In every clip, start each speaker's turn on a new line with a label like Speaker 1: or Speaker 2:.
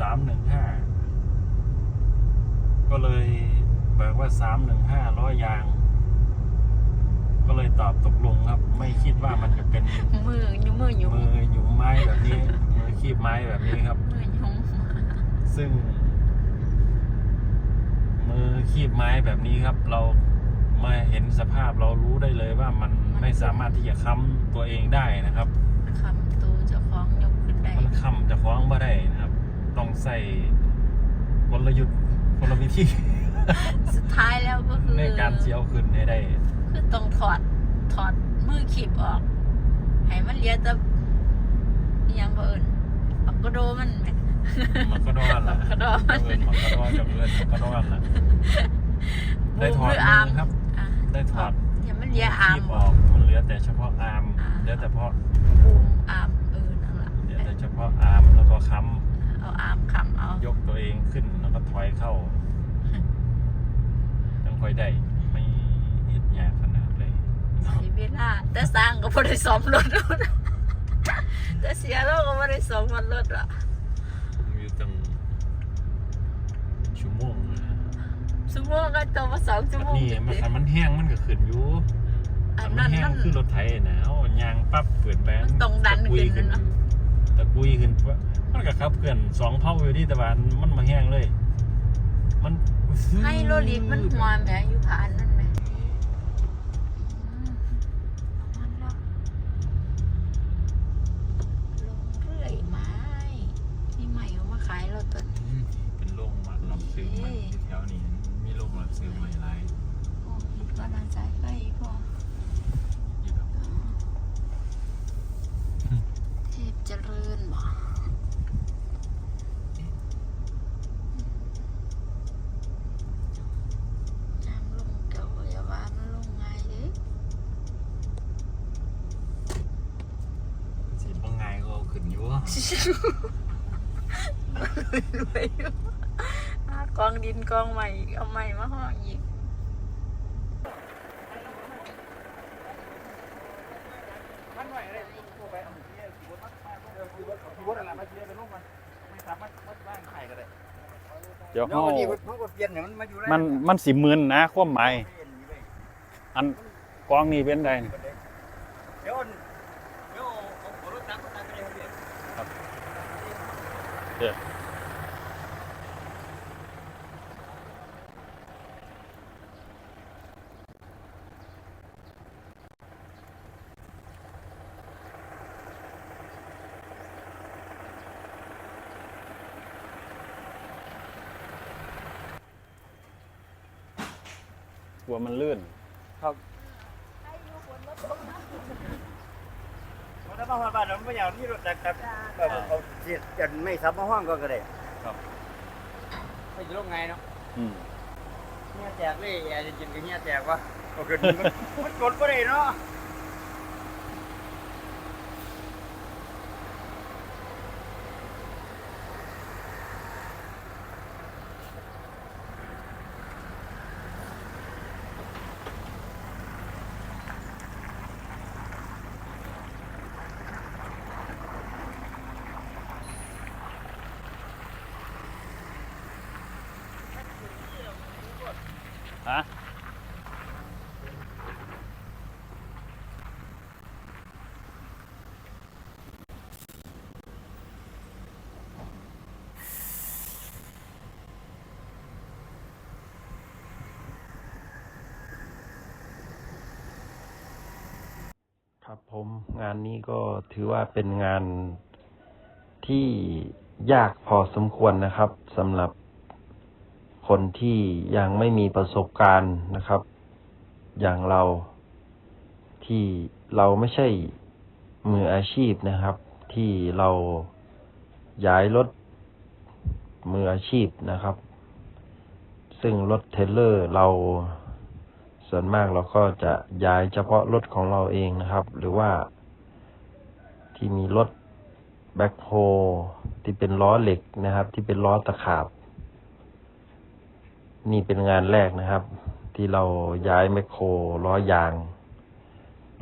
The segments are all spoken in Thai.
Speaker 1: สามหนึ่งห้าก็เลยบอกว่าสามหนึ่งห้าร้อยยาง ก็เลยตอบตกลงครับ ไม่คิดว่ามันจะเป็น
Speaker 2: มือยุ่มือยุ่
Speaker 1: มือหยุมไม้แบบนี้ มือคีบไม้แบบนี้ครับ
Speaker 2: มือยุ่ม
Speaker 1: ซึ่ง มือคีบไม้แบบนี้ครับ เรามาเห็นสภาพเรารู้ได้เลยว่ามันไม่สามารถที่จะค้ำตัวเองได้นะครับ
Speaker 2: คำตูเจะฟ้าของยกขึ้นได้
Speaker 1: มันค้ำจะคล้องไม่ได้นะครับ ต้องใส่กลยุทธ์กลวิธี
Speaker 2: สุดท้ายแล้วก็คือ
Speaker 1: ในการเสียวขึ้นให้ได้
Speaker 2: คือต้องถอดถอดมือขีบออกให้มันเหลียแต่อิหยังก็เอิญปักกระโดมันไหม
Speaker 1: มันก็ดอนละ
Speaker 2: มันก็ดอน
Speaker 1: เอินมันก็ดอนจากเอินมันก็ดอนละได้ถอด
Speaker 2: มือ
Speaker 1: มื
Speaker 2: อาร์ม
Speaker 1: อครับ
Speaker 2: อะ
Speaker 1: ได้ถอด
Speaker 2: เห็นมันเหลียอาร์ม
Speaker 1: คีบออกมันเหลือแต่เฉพาะอาร์ม
Speaker 2: อ่า
Speaker 1: เหลือแต่เฉพาะ
Speaker 2: บูมอาร์มเออนั่นแหละ
Speaker 1: เหลือแต่เฉพาะอาร์มแล้วก็ค้
Speaker 2: เอาอาร์มคำเอาำ
Speaker 1: ยกตัวเองขึ้นแล้วก็ถอยเข้าต้องค่อยได้ไม่เห็ดยากขนาดเลย
Speaker 2: เสียเวลาแต่สร้างก็ไม่ได้ซ้อมรถแต่เสียแล้วก็ไม่ได้ซ้อมมันรถอะ
Speaker 1: อยู่ตั้งชั่วโมงนะ
Speaker 2: ชั่วโมงก็ตัวมาสองชั่วโมง
Speaker 1: นี่มันคันมันแห้งมันก็ขึ้นอยู่
Speaker 2: อั
Speaker 1: คั
Speaker 2: น
Speaker 1: นมั
Speaker 2: นั้นน
Speaker 1: แห้
Speaker 2: นั่
Speaker 1: ง
Speaker 2: น
Speaker 1: คือรถไถนะเอายางปั๊บเปิดแบน
Speaker 2: มันต้องดัน
Speaker 1: ตะกุย
Speaker 2: ขึ้นนะ
Speaker 1: ตะกุยขึ้นปั๊บ มันก็ขับเคลื่อนสองเผาอยู่ที่ตะวันมันมาแห้งเลย มัน
Speaker 2: ให้โรลินมันหวานแหมอยู่ผ่านนั่นแหมอืมมันแล้วลงเรื่อยไม้นี่ใหม่เอามาขายเราตัวนี้
Speaker 1: อืมเป็นโรงมารับซื้อใหม่แถวนี้มีโรงรับซื้อใหม่หลาย
Speaker 2: โอ้ยก็น่าใจไปพอ
Speaker 1: อยู่ดอก
Speaker 2: เทพเจริญบ่น้ำลงเก่าอย่าว่ามันลงง่ายเด้
Speaker 1: สิบางไงก็เอา ขึ้นอยู่
Speaker 2: รวยอยู่หากองดินกองใหม่อีกเอาใหม่มาห่ออีก
Speaker 3: มันไหวเลยตัวไปเอาที่ขี่รถมาเออขี่รถขี่รถอะไรมาเชียร์ไปลงมันไม่สามารถมัดบ้านใครก็ได้
Speaker 1: เดี๋ยว
Speaker 3: เดี๋ยว
Speaker 1: เฮา
Speaker 3: วันนี้มันก็เปลี่ยนเนี่ยมันมาอยู่แล้ว
Speaker 1: มันมันสิมึนนะความหมาย
Speaker 3: เปลี่ยนอยู่เลย
Speaker 1: อันกองนี้เป็นไดนี่
Speaker 3: เดี๋ยวเดี๋ยวเอาเอารถตักรถตักไปเลยเปลี่ยน
Speaker 1: กลัวมันลื่น
Speaker 3: ครับถ้ามาบ้านเราไม่อยากมีรถตักตักก็เอาเสียจันไม่ซับมาห้องก็ก็ได้
Speaker 1: ครับ
Speaker 3: ไม่จะลงไงเนาะ
Speaker 1: อืม
Speaker 3: เฮียแตกเลยแอร์จะกินกับเฮียแตกวะก็คือมันมันกดก็ได้เนาะ
Speaker 1: ฮะครับผมงานนี้ก็ถือว่าเป็นงานที่ยากพอสมควรนะครับสำหรับ คนที่ยังไม่มีประสบการณ์นะครับ อย่างเราที่เราไม่ใช่มืออาชีพนะครับ ที่เราย้ายรถมืออาชีพนะครับ ซึ่งรถเทรลเลอร์เราส่วนมากเราก็จะย้ายเฉพาะรถของเราเองนะครับ หรือว่าที่มีรถแบ็คโฮที่เป็นล้อเหล็กนะครับ ที่เป็นล้อตะขาบ นี่เป็นงานแรกนะครับ ที่เราย้ายแมคโครล้อยาง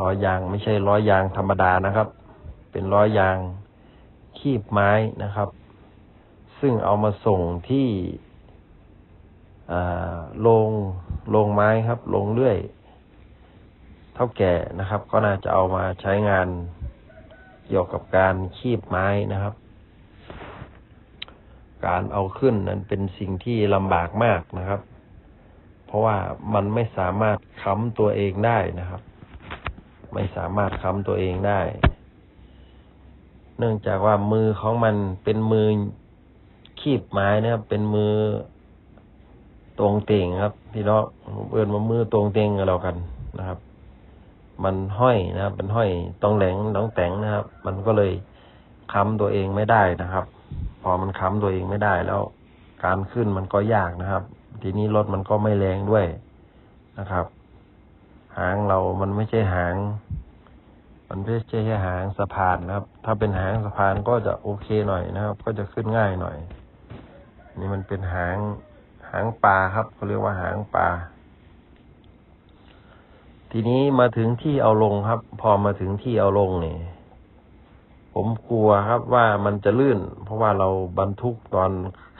Speaker 1: ล้อยางไม่ใช่ล้อยางธรรมดานะครับ เป็นล้อยาง
Speaker 4: คีบไม้นะครับ ซึ่งเอามาส่งที่โรงโรงไม้ครับโรงเลื่อย เท่าแก่นะครับ ก็น่าจะเอามาใช้งานเกี่ยวกับการคีบไม้นะครับ การเอาขึ้นนั้นเป็นสิ่งที่ลำบากมากนะครับ เพราะว่ามันไม่สามารถค้ำตัวเองได้นะครับ ไม่สามารถค้ำตัวเองได้ เนื่องจากว่ามือของมันเป็นมือคีบไม้นะครับ เป็นมือตรงเต่งครับ พี่น้องเอินมามือตรงเต่งกันแล้วกันนะครับ มันห้อยนะครับมันห้อยตรงแหลงตองแต่งนะครับ มันก็เลยค้ำตัวเองไม่ได้นะครับ อมันค้ำตัวเองไม่ได้แล้ว การขึ้นมันก็ยากนะครับ ทีนี้รถมันก็ไม่แรงด้วยนะครับ หางเรามันไม่ใช่หาง มันไม่ใช่แค่หางสะพานนะครับ ถ้าเป็นหางสะพานก็จะโอเคหน่อยนะครับ ก็จะขึ้นง่ายหน่อย นี่มันเป็นหางหางปลาครับเขาเรียกว่าหางปลาทีนี้มาถึงที่เอาลงครับ พอมาถึงที่เอาลงเนี่ย ผมกลัวครับว่ามันจะลื่น เพราะว่าเราบรรทุกตอน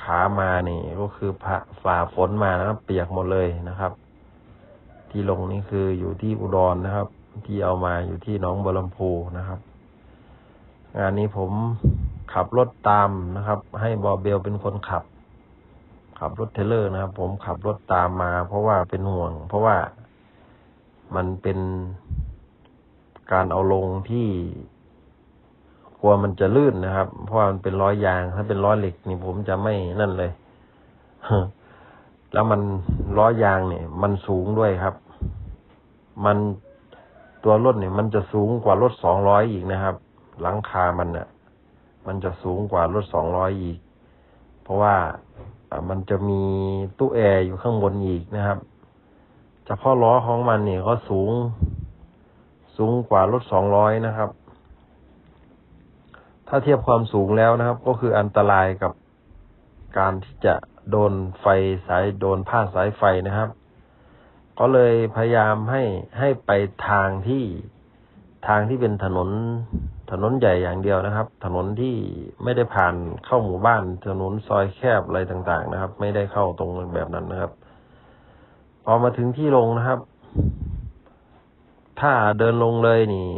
Speaker 4: ขามานี่ ก็คือผ่าฝ่าฝนมานะครับ เปียกหมดเลยนะครับ ที่ลงนี่คืออยู่ที่อุดรนะครับ ที่เอามาอยู่ที่หนองบัวลำพูนะครับ งานนี้ผมขับรถตามนะครับ ให้บอเบลเป็นคนขับ ขับรถเทเลอร์นะครับ ผมขับรถตามมา เพราะว่าเป็นห่วง เพราะว่ามันเป็นการเอาลงที่ กลัวมันจะลื่นนะครับ เพราะว่ามันเป็นล้อยยาง ถ้าเป็นล้อเหล็กนี่ผมจะไม่นั่นเลยแล้วมันล้อยางเนี่ย มันสูงด้วยครับ มันตัวรถเนี่ย มันจะสูงกว่ารถสองร้อยอีกนะครับ หลังคามันเนี่ยมันจะสูงกว่ารถสองร้อยอีก เพราะว่าอ่ามันจะมีตู้แอร์อยู่ข้างบนอีกนะครับเฉพาะล้อของมันเนี่ยก็สูง สูงกว่ารถสองร้อยนะครับ ถ้าเทียบความสูงแล้วนะครับ ก็คืออันตรายกับการที่จะโดนไฟสายโดนผ้าสายไฟนะครับ ก็เลยพยายามให้ให้ไปทางที่ทางที่เป็นถนนถนนใหญ่อย่างเดียวนะครับ ถนนที่ไม่ได้ผ่านเข้าหมู่บ้าน ถนนซอยแคบอะไรต่างๆ นะครับ ไม่ได้เข้าตรงแบบนั้นนะครับ พอมาถึงที่ลงนะครับ ถ้าเดินลงเลยนี่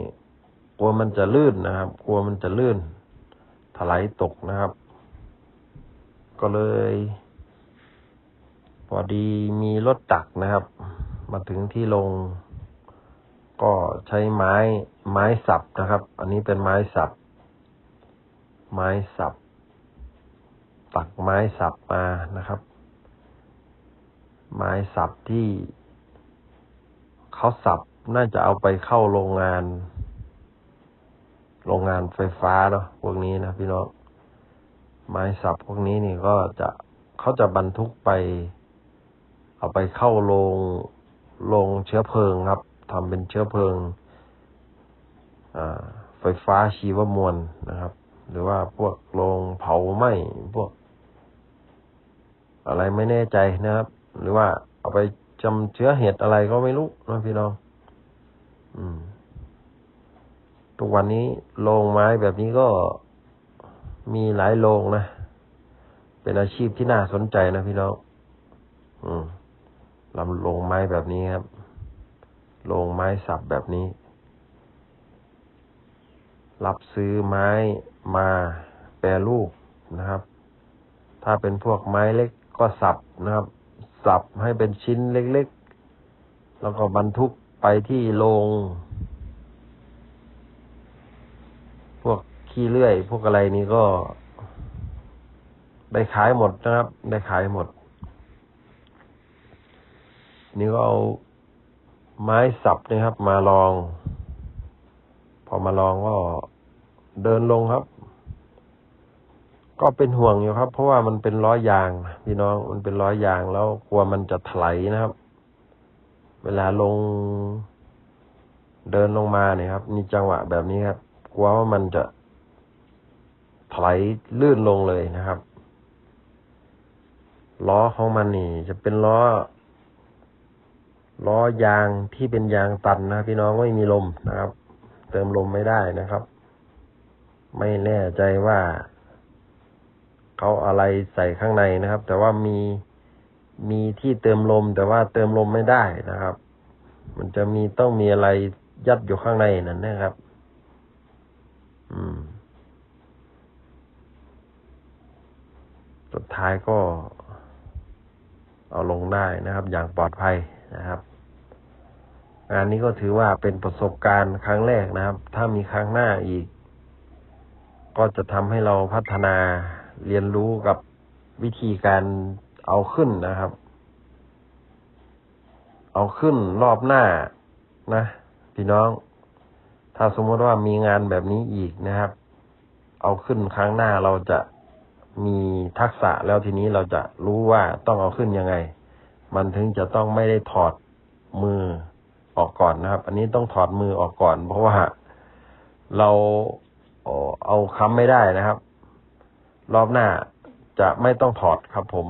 Speaker 4: กลัวมันจะลื่นนะครับ กลัวมันจะลื่น ถลายตกนะครับ ก็เลย พอดีมีรถตักนะครับ มาถึงที่ลง ก็ใช้ไม้ไม้สับนะครับ อันนี้เป็นไม้สับ ไม้สับ ตักไม้สับมานะครับ ไม้สับที่เขาสับน่าจะเอาไปเข้าโรงงาน โรงงานไฟฟ้าเนาะพวกนี้นะพี่น้องไม้สับพวกนี้นี่ก็จะเขาจะบรรทุกไป เอาไปเข้าโรงโรงเชื้อเพลิงครับทำเป็นเชื้อเพลิงไฟฟ้าชีวมวลนะครับ หรือว่าพวกโรงเผาไหม้พวก อะไรไม่แน่ใจนะครับ หรือว่าเอาไปจำเชื้อเห็ดอะไรก็ไม่รู้นะพี่น้อง อืม ทุกวันนี้โรงไม้แบบนี้ก็มีหลายโรงนะ เป็นอาชีพที่น่าสนใจนะพี่น้อง อืมลำโรงไม้แบบนี้ครับ โรงไม้สับแบบนี้ รับซื้อไม้มาแปรรูปนะครับ ถ้าเป็นพวกไม้เล็กก็สับนะครับ สับให้เป็นชิ้นเล็กๆ แล้วก็บรรทุกไปที่โรง พวก ขี้เลื่อย พวกอะไรนี้ก็ ได้ขายหมดนะครับ ได้ขายหมด นี่ก็เอาไม้สับนะครับ มาลอง พอมาลองก็เดินลงครับ ก็เป็นห่วงอยู่ครับ เพราะว่ามันเป็นล้อยาง พี่น้องมันเป็นล้อยางแล้วกลัวมันจะถลายนะครับ เวลาลง เดินลงมาเนี่ยครับ มีจังหวะแบบนี้ครับ กลัวว่ามันจะ ถลายลื่นลงเลยนะครับ ล้อของมันนี่ จะเป็นล้อ ล้อยางที่เป็นยางตันนะพี่น้องไม่มีลมนะครับ เติมลมไม่ได้นะครับ ไม่แน่ใจว่าเขาอะไรใส่ข้างในนะครับ แต่ว่ามีมีที่เติมลม แต่ว่าเติมลมไม่ได้นะครับ มันจะมีต้องมีอะไรยัดอยู่ข้างในนั่นนะครับ อืม สุดท้ายก็ เอาลงได้นะครับ อย่างปลอดภัยนะครับงานนี้ก็ถือว่าเป็นประสบการณ์ครั้งแรกนะครับ ถ้ามีครั้งหน้าอีก ก็จะทำให้เราพัฒนาเรียนรู้กับวิธีการเอาขึ้นนะครับ เอาขึ้นรอบหน้านะพี่น้อง ถ้าสมมติว่ามีงานแบบนี้อีกนะครับ เอาขึ้นครั้งหน้าเราจะ มีทักษะแล้วทีนี้เราจะรู้ว่าต้องเอาขึ้นยังไง มันถึงจะต้องไม่ได้ถอดมือออกก่อนนะครับ อันนี้ต้องถอดมือออกก่อน เพราะว่าเราเอาค้ำไม่ได้นะครับ รอบหน้าจะไม่ต้องถอดครับผม